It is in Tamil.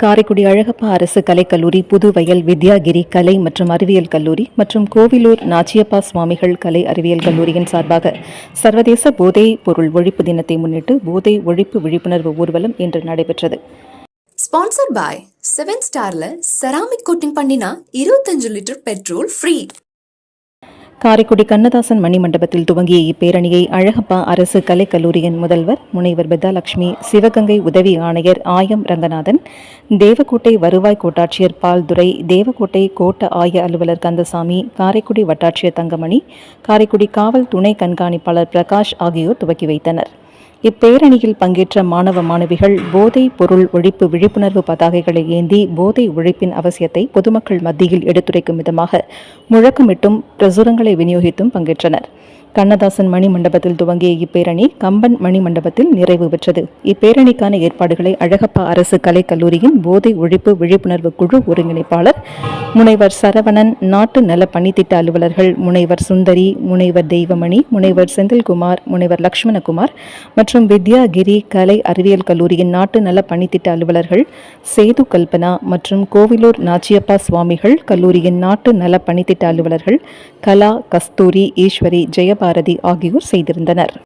காரைக்குடி அழகப்பா அரசு கலைக்கல்லூரி புதுவயல் வித்யாகிரி கலை மற்றும் அறிவியல் கல்லூரி மற்றும் கோவிலூர் நாச்சியப்பா சுவாமிகள் கலை அறிவியல் கல்லூரியின் சார்பாக சர்வதேச போதை பொருள் ஒழிப்பு தினத்தை முன்னிட்டு போதை ஒழிப்பு விழிப்புணர்வு ஊர்வலம் இன்று நடைபெற்றது. ஸ்பான்சர் பாய் செவன் ஸ்டார்ல செராமிக் கோட்டிங் பண்ணினா இருபத்தஞ்சு litre petrol free Karaikudi Kannadasan மணிமண்டபத்தில் துவங்கிய இப்பேரணியை அழகப்பா அரசு கலைக்கல்லூரியின் முதல்வர் முனைவர் பெத்தாலட்சுமி சிவகங்கை உதவி ஆணையர் ஆயம் ரங்கநாதன் தேவக்கோட்டை வருவாய் கோட்டாட்சியர் பால்துரை தேவக்கோட்டை கோட்ட ஆய அலுவலர் கந்தசாமி காரைக்குடி வட்டாட்சியர் தங்கமணி காரைக்குடி காவல் துணை கண்காணிப்பாளர் பிரகாஷ் ஆகியோர் துவக்கி வைத்தனர். இப்பேரணியில் பங்கேற்ற மாணவ மாணவிகள் போதை பொருள் ஒழிப்பு விழிப்புணர்வு பதாகைகளை ஏந்தி போதை ஒழிப்பின் அவசியத்தை பொதுமக்கள் மத்தியில் எடுத்துரைக்கும் விதமாக முழக்கமிட்டும் பிரசுரங்களை விநியோகித்தும் பங்கேற்றனர். கண்ணதாசன் மணி மண்டபத்தில் துவங்கிய இப்பேரணி கம்பன் மணி மண்டபத்தில் நிறைவு பெற்றது. இப்பேரணிக்கான ஏற்பாடுகளை அழகப்பா அரசு கலைக்கல்லூரியின் போதை ஒழிப்பு விழிப்புணர்வு குழு ஒருங்கிணைப்பாளர் முனைவர் சரவணன் நாட்டு நல பணித்திட்ட அலுவலர்கள் முனைவர் சுந்தரி முனைவர் தெய்வமணி முனைவர் செந்தில்குமார் முனைவர் லக்ஷ்மணகுமார் மற்றும் வித்யாகிரி கலை அறிவியல் கல்லூரியின் நாட்டு நல பணித்திட்ட அலுவலர்கள் சேது கல்பனா மற்றும் கோவிலூர் நாச்சியப்பா சுவாமிகள் கல்லூரியின் நாட்டு நல பணித்திட்ட அலுவலர்கள் கலா கஸ்தூரி ஈஸ்வரி ஜெயபாரதி ஆகியோர் செய்திருந்தனர்.